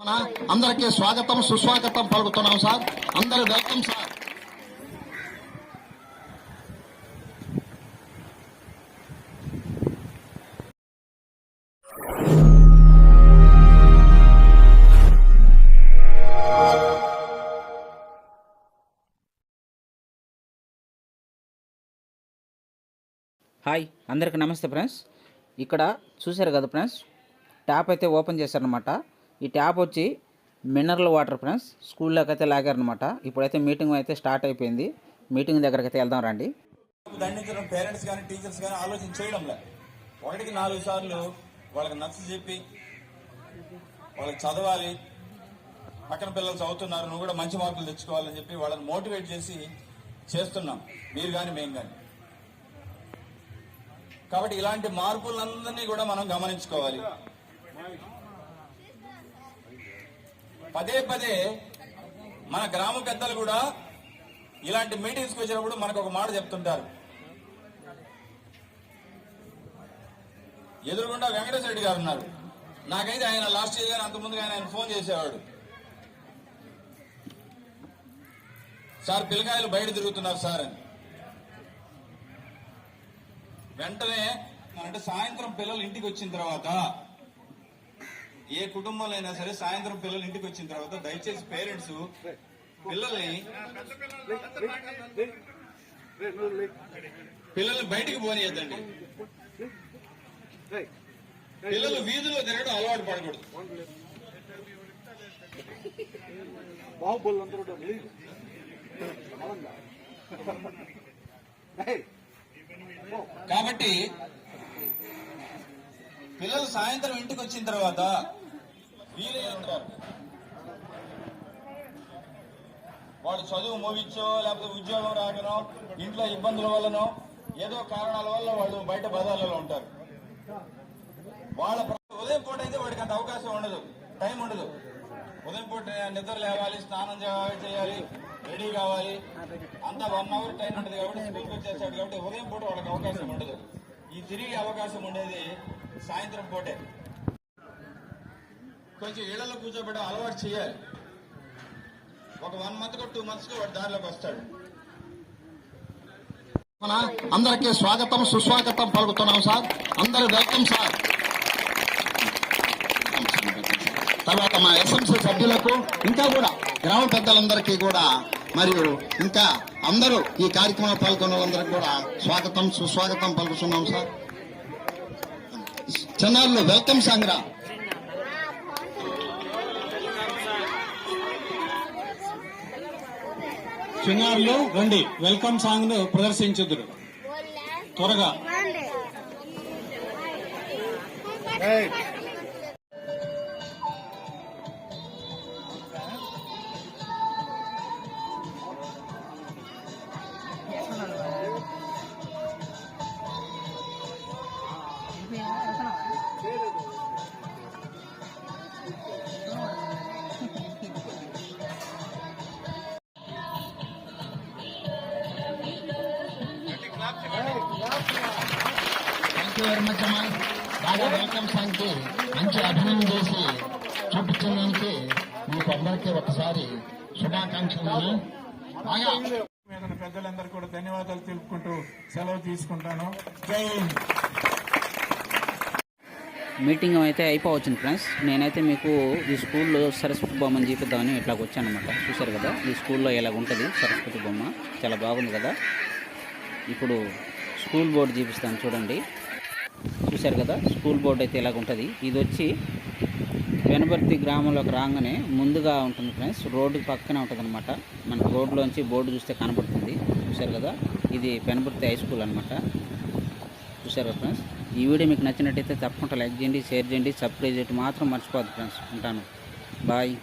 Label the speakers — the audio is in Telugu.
Speaker 1: అందరికీ స్వాగతం సుస్వాగతం పలుకుతున్నాం సార్. అందరు వెల్కమ్ సార్.
Speaker 2: హాయ్ అందరికీ నమస్తే ఫ్రెండ్స్. ఇక్కడ చూశారు కదా ఫ్రెండ్స్ ట్యాప్ అయితే ఓపెన్ చేశారనమాట ఈ ట్యాప్ వచ్చి మినరల్ వాటర్ ఫ్రెండ్స్ స్కూల్లోకి అయితే లాగారనమాట ఇప్పుడైతే మీటింగ్ అయితే స్టార్ట్ అయిపోయింది. మీటింగ్ దగ్గరికి అయితే వెళ్దాం రండి.
Speaker 3: దండించడం పేరెంట్స్ కానీ టీచర్స్ కానీ ఆలోచన చేయడం ఒకటికి నాలుగు సార్లు వాళ్ళకి నచ్చ చెప్పి వాళ్ళకి చదవాలి. పక్కన పిల్లలు చదువుతున్నారు నువ్వు కూడా మంచి మార్కులు తెచ్చుకోవాలని చెప్పి వాళ్ళని మోటివేట్ చేసి చేస్తున్నాం. మీరు కానీ మేము కానీ కాబట్టి ఇలాంటి మార్పులందరినీ కూడా మనం గమనించుకోవాలి. పదే పదే మన గ్రామ పెద్దలు కూడా ఇలాంటి మీటింగ్స్కి వచ్చినప్పుడు మనకు ఒక మాట చెప్తుంటారు. ఎదురుగుండా వెంకటేశ్వర రెడ్డి గారు ఉన్నారు. నాకైతే ఆయన లాస్ట్ ఇయర్ కానీ అంతకుముందు ఆయన ఆయన ఫోన్ చేసేవాడు. సార్ పిల్లకాయలు బయట తిరుగుతున్నారు సార్ అని. వెంటనే అంటే సాయంత్రం పిల్లలు ఇంటికి వచ్చిన తర్వాత ఏ కుటుంబంలో అయినా సరే సాయంత్రం పిల్లలు ఇంటికి వచ్చిన తర్వాత దయచేసి పేరెంట్స్ పిల్లల్ని పిల్లల్ని బయటికి పోనీయద్దండి. పిల్లలు వీధిలో తిరగడం అలవాటు పడకూడదు. కాబట్టి పిల్లలు సాయంత్రం ఇంటికి వచ్చిన తర్వాత వాడు చదువు మోగించో లేకపోతే ఉద్యోగం రాకనో ఇంట్లో ఇబ్బందుల వల్లనో ఏదో కారణాల వల్ల వాళ్ళు బయట బజార్లలో ఉంటారు. వాళ్ళ ఉదయం పూట అయితే వాడికి అంత అవకాశం ఉండదు టైం ఉండదు. ఉదయం పూట నిద్ర లేవాలి స్నానం చేయాలి చేయాలి రెడీ కావాలి. అంతా వన్ అవర్ టైం ఉంటుంది కాబట్టి స్కూల్కి వచ్చేసాడు కాబట్టి ఉదయం పూట వాళ్ళకి అవకాశం ఉండదు. ఈ తిరిగి అవకాశం ఉండేది సాయంత్రం పూటే. కొంచెం ఇళ్ళలో కూర్చోబెట్టడం అలవాటు చేయాలి. ఒక వన్ మంత్ టూ మంత్స్ వాడు దారిలోకి వస్తాడు.
Speaker 1: మన అందరికీ స్వాగతం సుస్వాగతం పలుకుతున్నాం సార్. అందరూ వెల్కమ్ సార్. తర్వాత మా ఎస్ఎంసీ సభ్యులకు ఇంకా కూడా గ్రామ పెద్దలందరికీ కూడా మరియు ఇంకా అందరూ ఈ కార్యక్రమంలో పాల్గొన్న వాళ్ళందరికీ కూడా స్వాగతం సుస్వాగతం పలుకుతున్నాం సార్. చిన్నారులు వెల్కమ్ సంగ్రా.
Speaker 4: చిన్నారులు రండి. వెల్కమ్ సాంగ్ను ప్రదర్శించుదురు. త్వరగా.
Speaker 1: థ్యాంక్ యూ వెరీ మచ్ అమ్మా బాగా వెల్కమ్ సాంగ్కి మంచి అభినయం చేసి చూపించడానికి మీకు అందరికీ ఒకసారి శుభాకాంక్షలు. బాగా.
Speaker 4: పెద్దలందరూ కూడా ధన్యవాదాలు తెలుపుకుంటూ సెలవు తీసుకుంటాను. జై హింద్.
Speaker 2: మీటింగ్ అయితే అయిపోవచ్చింది ఫ్రెండ్స్. నేనైతే మీకు ఈ స్కూల్లో సరస్వతి బొమ్మని చూపిద్దామని ఇట్లాగ వచ్చానమాట చూశారు కదా ఈ స్కూల్లో ఇలాగ ఉంటుంది సరస్వతి బొమ్మ? చాలా బాగుంది కదా. ఇప్పుడు స్కూల్ బోర్డు చూపిస్తాను చూడండి. చూశారు కదా? స్కూల్ బోర్డు అయితే ఇలాగ ఉంటుంది. ఇది వచ్చి వెనబర్తి గ్రామంలోకి రాగానే ముందుగా ఉంటుంది ఫ్రెండ్స్. రోడ్డు పక్కనే ఉంటుంది అనమాట మనకు రోడ్లోంచి బోర్డు చూస్తే కనబడుతుంది. చూశారు కదా? ఇది పెనబర్తి హై స్కూల్ అనమాట చూశారు కదా ఫ్రెండ్స్? ఈ వీడియో మీకు నచ్చినట్టయితే తప్పకుండా లైక్ చేయండి షేర్ చేయండి సబ్స్క్రైబ్ చేయడం. మాత్రం మర్చిపోద్దు ఫ్రెండ్స్. ఉంటాను. బాయ్.